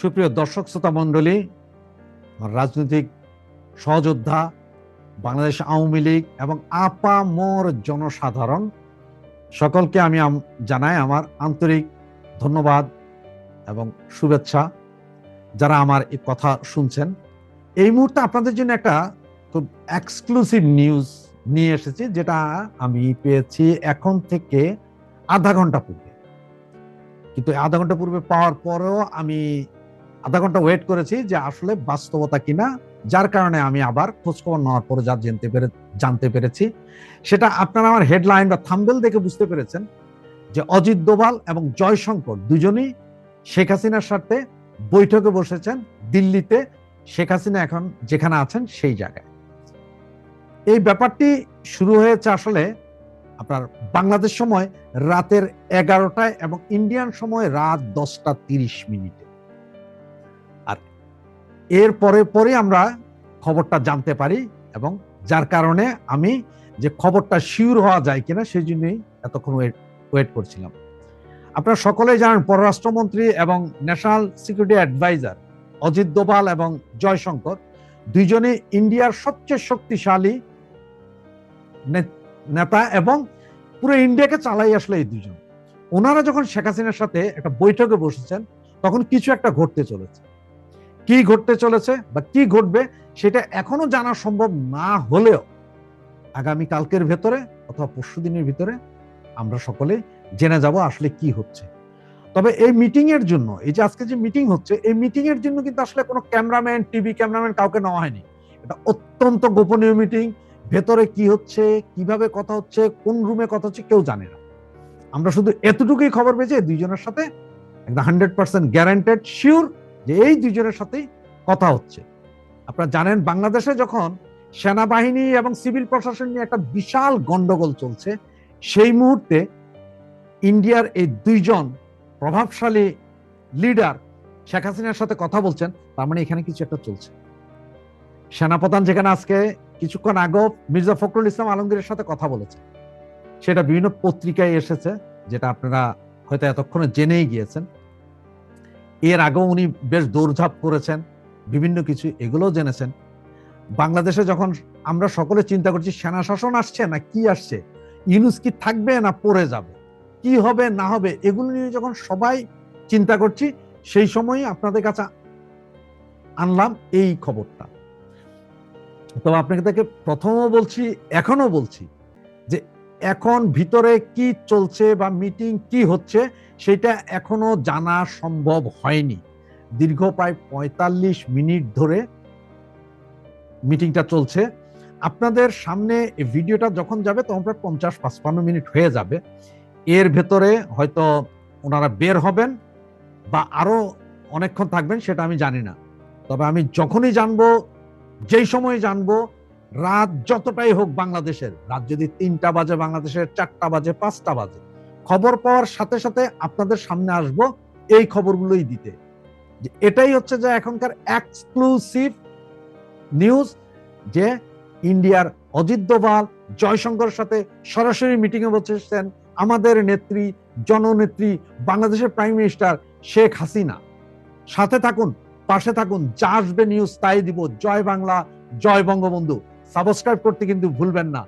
সুপ্রিয় দর্শক, শ্রোতা মণ্ডলী, রাজনৈতিক সহযোদ্ধা, বাংলাদেশ আওয়ামী লীগ এবং আপামর জনসাধারণ, সকলকে আমি জানাই আমার আন্তরিক ধন্যবাদ এবং শুভেচ্ছা যারা আমার এই কথা শুনছেন। এই মুহূর্তে আপনাদের জন্য একটা খুব এক্সক্লুসিভ নিউজ নিয়ে এসেছি, যেটা আমি পেয়েছি এখন থেকে আধা ঘণ্টা পূর্বে। কিন্তু আধা ঘণ্টা পূর্বে পাওয়ার পরেও আমি আধা ঘণ্টা ওয়েট করেছি যে আসলে বাস্তবতা কিনা, যার কারণে আমি আবার খোঁজখবর নেওয়ার পরে যা জানতে পেরে, জানতে পেরেছি, সেটা আপনারা আমার হেডলাইন বা থাম্বেল দেখে বুঝতে পেরেছেন যে অজিত দোভাল এবং জয়শঙ্কর দুজনই শেখ হাসিনার সাথে বৈঠকে বসেছেন দিল্লিতে। শেখ হাসিনা এখন যেখানে আছেন সেই জায়গায়। এই ব্যাপারটি শুরু হয়েছে আসলে আপনার বাংলাদেশ সময় রাতের এগারোটায় এবং ইন্ডিয়ান সময় রাত দশটা তিরিশ মিনিটে। এর পরে পরে আমরা খবরটা জানতে পারি এবং যার কারণে আমি যে খবরটা শিওর হওয়া যায় কিনা সেই জন্যই এতক্ষণ ওয়েট ওয়েট করছিলাম। আপনারা সকলেই জানেন পররাষ্ট্রমন্ত্রী এবং national security adviser Ajit Doval এবং জয়শঙ্কর দুইজনে ইন্ডিয়ার সবচেয়ে শক্তিশালী নেতা এবং পুরো ইন্ডিয়াকে চালাই আসলে এই দুজন ওনারা যখন শেখ হাসিনার সাথে একটা বৈঠকে বসেছেন, তখন কিছু একটা ঘটতে চলেছে। কি ঘটতে চলেছে বা কি ঘটবে সেটা এখনও জানা সম্ভব না হলেও আগামী কালকের ভেতরে অথবা পরশু দিনের ভিতরে আমরা সকলে জেনে যাব আসলে কি হচ্ছে। তবে এই মিটিং এর জন্য, এই যে আজকে যে মিটিং হচ্ছে, এই মিটিং এর জন্য কিন্তু আসলে কোনো ক্যামেরাম্যান টিভি ক্যামেরাম্যান কাউকে নেওয়া হয়নি। এটা অত্যন্ত গোপনীয় মিটিং ভেতরে কি হচ্ছে, কীভাবে কথা হচ্ছে, কোন রুমে কথা হচ্ছে কেউ জানে না। আমরা শুধু এতটুকুই খবর পেয়েছি দুইজনের সাথে একদম হান্ড্রেড পার্সেন্ট গ্যারান্টেড শিওর যে এই দুইজনের সাথেই কথা হচ্ছে। আপনারা জানেন, বাংলাদেশে যখন সেনাবাহিনী এবং সিভিল প্রশাসন নিয়ে একটা বিশাল গন্ডগোল চলছে, সেই মুহূর্তে ইন্ডিয়ার এই দুইজন প্রভাবশালী লিডার শেখ হাসিনার সাথে কথা বলছেন, তার মানে এখানে কিছু একটা চলছে। সেনাপ্রধান যেখানে আজকে কিছুক্ষণ আগেও মির্জা ফখরুল ইসলাম আলমগীরের সাথে কথা বলেছে সেটা বিভিন্ন পত্রিকায় এসেছে, যেটা আপনারা হয়তো এতক্ষণে জেনেই গিয়েছেন। এর আগেও উনি বেশ দৌড়ঝাঁপ করেছেন, বিভিন্ন কিছু এগুলোও জেনেছেন। বাংলাদেশে যখন আমরা সকলে চিন্তা করছি, সেনা শাসন আসছে না কি আসছে, ইউনুস কি থাকবে না পড়ে যাবে, কি হবে না হবে, এগুলো নিয়ে যখন সবাই চিন্তা করছি, সেই সময়ই আপনাদের কাছে আনলাম এই খবরটা। তবে আপনাকে তাকে প্রথমও বলছি এখনও বলছি এখন ভিতরে কি চলছে বা মিটিং কি হচ্ছে সেটা এখনও জানা সম্ভব হয়নি। দীর্ঘ প্রায় পঁয়তাল্লিশ মিনিট ধরে মিটিংটা চলছে। আপনাদের সামনে ভিডিওটা যখন যাবে তখন প্রায় পঞ্চাশ পাঁচপান্ন মিনিট হয়ে যাবে। এর ভেতরে হয়তো ওনারা বের হবেন বা আরও অনেকক্ষণ থাকবেন সেটা আমি জানি না। তবে আমি যখনই জানব, যেই সময় জানব রাত যতটাই হোক বাংলাদেশের, রাত যদি তিনটা বাজে বাংলাদেশের, চারটা বাজে, পাঁচটা বাজে, খবর পাওয়ার সাথে সাথে আপনাদের সামনে আসব এই খবরগুলোই দিতে। এটাই হচ্ছে যে এখনকার এক্সক্লুসিভ নিউজ যে ইন্ডিয়ার অজিত দোভাল জয়শঙ্করের সাথে সরাসরি মিটিং এ বসেছেন আমাদের নেত্রী, জননেত্রী, বাংলাদেশের প্রাইম মিনিস্টার শেখ হাসিনা। সাথে থাকুন, পাশে থাকুন, যা আসবে নিউজ তাই দিব। জয় বাংলা, জয় বঙ্গবন্ধু। সাবস্ক্রাইব করতে কিন্তু ভুলবেন না।